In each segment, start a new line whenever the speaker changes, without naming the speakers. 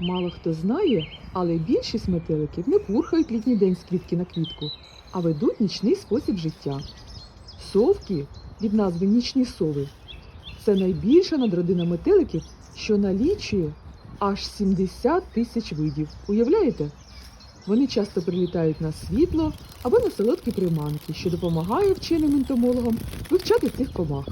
Мало хто знає, але більшість метеликів не пурхають літній день з квітки на квітку, а ведуть нічний спосіб життя. Совки від назви нічні сови це найбільша надродина метеликів, що налічує аж 70 тисяч видів. Уявляєте? Вони часто прилітають на світло або на солодкі приманки, що допомагає вченим ентомологам вивчати цих комах.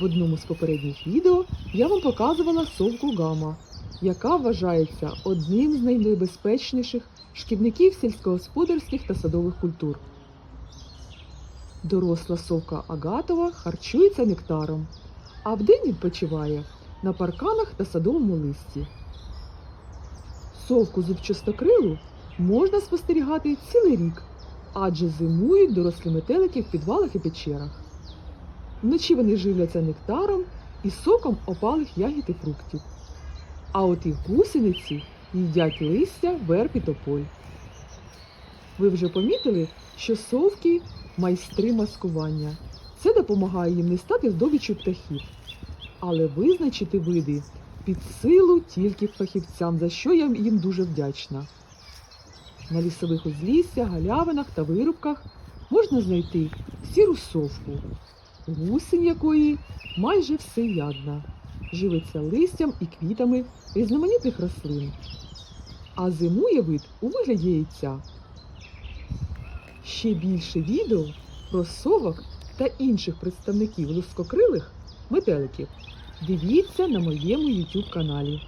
В одному з попередніх відео я вам показувала совку гама, яка вважається одним з найнебезпечніших шкідників сільськогосподарських та садових культур. Доросла совка агатова харчується нектаром, а вдень відпочиває на парканах та садовому листі. Совку зубчастокрилу можна спостерігати цілий рік, адже зимують дорослі метелики в підвалах і печерах. Вночі вони живляться нектаром і соком опалих ягід і фруктів. А от і гусениці їдять листя, верб і тополь. Ви вже помітили, що совки майстри маскування. Це допомагає їм не стати здобиччю птахів. Але визначити види під силу тільки фахівцям, за що я їм дуже вдячна. На лісових узліссях, галявинах та вирубках можна знайти сіру совку, гусень якої майже всеядна, живиться листям і квітами різноманітних рослин, а зимує вид у вигляді яйця. Ще більше відео про совок та інших представників лускокрилих метеликів дивіться на моєму YouTube каналі.